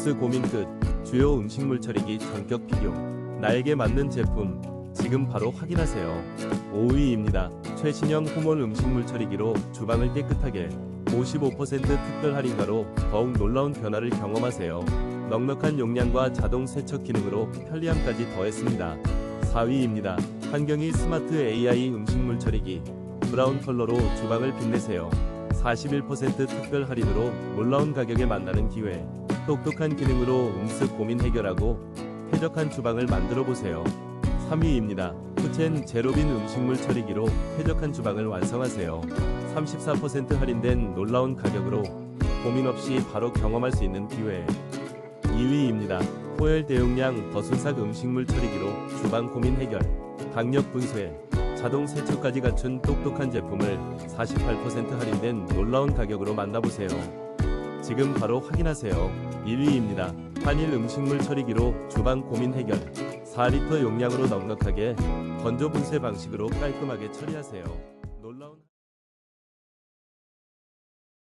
음스 고민 끝. 주요 음식물 처리기 전격 비교. 나에게 맞는 제품. 지금 바로 확인하세요. 5위입니다. 최신형 호몰 음식물 처리기로 주방을 깨끗하게 55% 특별 할인가로 더욱 놀라운 변화를 경험하세요. 넉넉한 용량과 자동 세척 기능으로 편리함까지 더했습니다. 4위입니다. 환경이 스마트 AI 음식물 처리기. 브라운 컬러로 주방을 빛내세요. 41% 특별 할인으로 놀라운 가격에 만나는 기회. 똑똑한 기능으로 음습 고민 해결하고 쾌적한 주방을 만들어 보세요. 3위입니다. 푸첸 제로빈 음식물 처리기로 쾌적한 주방을 완성하세요. 34% 할인된 놀라운 가격으로 고민 없이 바로 경험할 수 있는 기회. 2위입니다. 포엘 대용량 더순삭 음식물 처리기로 주방 고민 해결. 강력 분쇄, 자동 세척까지 갖춘 똑똑한 제품을 48% 할인된 놀라운 가격으로 만나보세요. 지금 바로 확인하세요. 1위입니다. 한일 음식물 처리기로 주방 고민 해결. 4리터 용량으로 넉넉하게 건조 분쇄 방식으로 깔끔하게 처리하세요. 놀라운